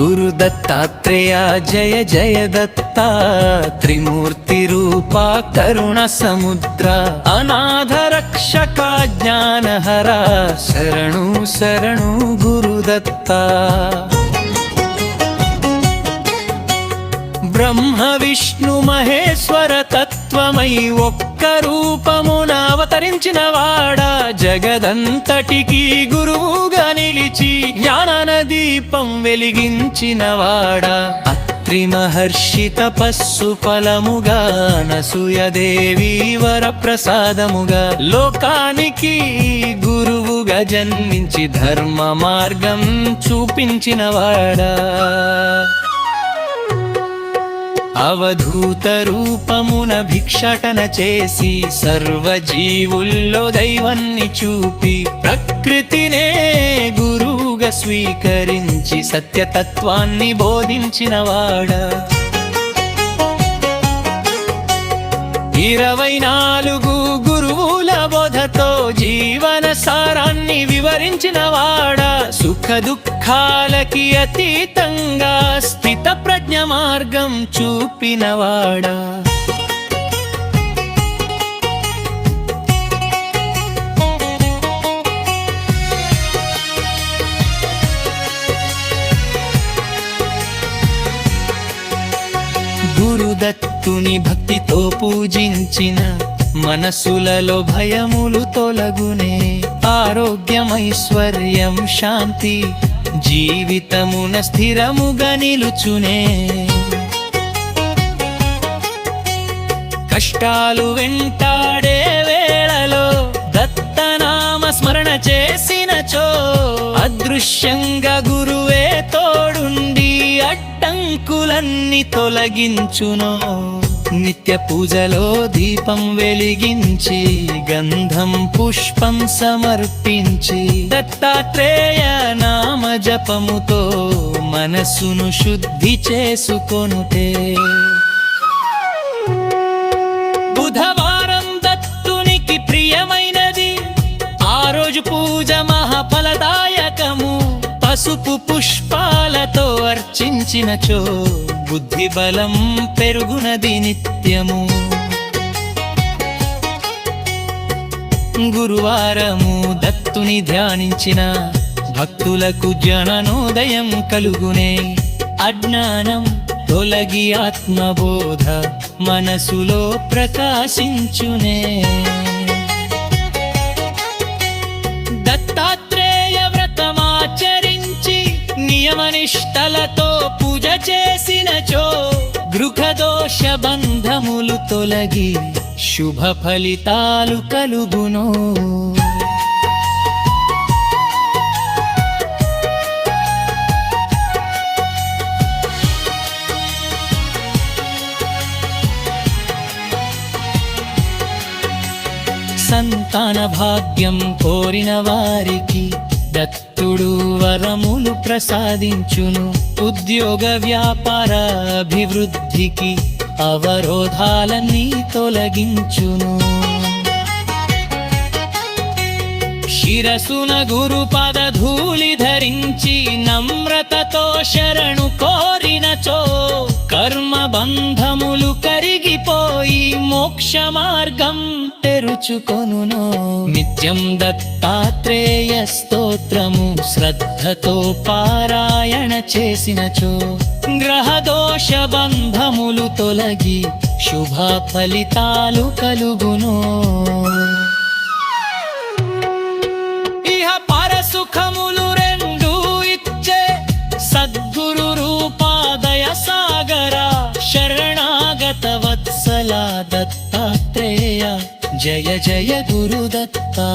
గురు దత్తాత్రేయ జయ జయ దత్త త్రిమూర్తి రూప కరుణ సముద్ర అనాథ రక్షక జ్ఞానహర శరణు శరణు గురు దత్త. బ్రహ్మ విష్ణు మహేశ్వర తత్వమై ఒక్క రూపమున అవతరించిన వాడ జగదంతటికి గురువుగా నిలిచి జ్ఞాన దీపం వెలిగించిన వాడ. అత్రి మహర్షి తపస్సు ఫలముగా నసూయదేవి వర ప్రసాదముగా లోకానికి గురువుగా జన్మించి ధర్మ మార్గం చూపించిన వాడా. అవధూత రూపమున భిక్షటన చేసి సర్వజీవుల్లో దైవాన్ని చూపి ప్రకృతినే గురువుగా స్వీకరించి సత్యతత్వాన్ని బోధించినవాడ ఇరవై నాలుగు కథలతో జీవన సారాన్ని వివరించిన వాడ సుఖ దుఃఖాలకి అతీతంగా స్థిత ప్రజ్ఞ మార్గం చూపిన గురుదత్తుని భక్తితో పూజించిన మనసులలో భయములు తొలగునే ఆరోగ్యమైశ్వర్యం శాంతి జీవితమున స్థిరముగా నిలుచునే. కష్టాలు వెంటాడే వేళలో దత్తనామ స్మరణ చేసినచో అదృశ్యంగా గురువే తోడుండి అడ్డంకులన్నీ తొలగించునో. నిత్య పూజలో దీపం వెలిగించి గంధం పుష్పం సమర్పించి దత్తాత్రేయ నామ జపముతో మనస్సును శుద్ధి చేసుకొనుతే బుధవారం దత్తునికి ప్రియమైనది ఆ రోజు పూజ మహాఫలదాయకము. పసుపు పుష్పాలతో అర్చించినచో బుద్ధి బలం పెరుగునది నిత్యము. గురువారము దత్తుని ధ్యానించిన భక్తులకు జననోదయం కలుగునే. అజ్ఞానం తొలగి ఆత్మబోధ మనసులో ప్రకాశించునే. నియమనిష్టలతో పూజ చేసినచో గృహదోష బంధములు తొలగి శుభ ఫలితాలు కలుగును. సంతాన భాగ్యం కోరిన వారికి దత్తుడు వరములు ప్రసాదించును. ఉద్యోగ వ్యాపార అభివృద్ధికి అవరోధాలన్నీ తొలగించును. శిరసున గురు పద ధూళి ధరించి నమ్రతతో శరణు కోరినచో. కర్మ బంధములు కరిగి కరిగిపోయి మోక్ష మార్గం తెరుచుకొను నిత్యం దత్తాత్రేయ స్తోత్రము శ్రద్ధతో పారాయణ చేసినచో. గ్రహ దోష బంధములు తొలగి శుభ ఫలితాలు కలుగును. ఇహ పరసుఖములు దత్తాత్రేయ జయ జయ గురుదత్తా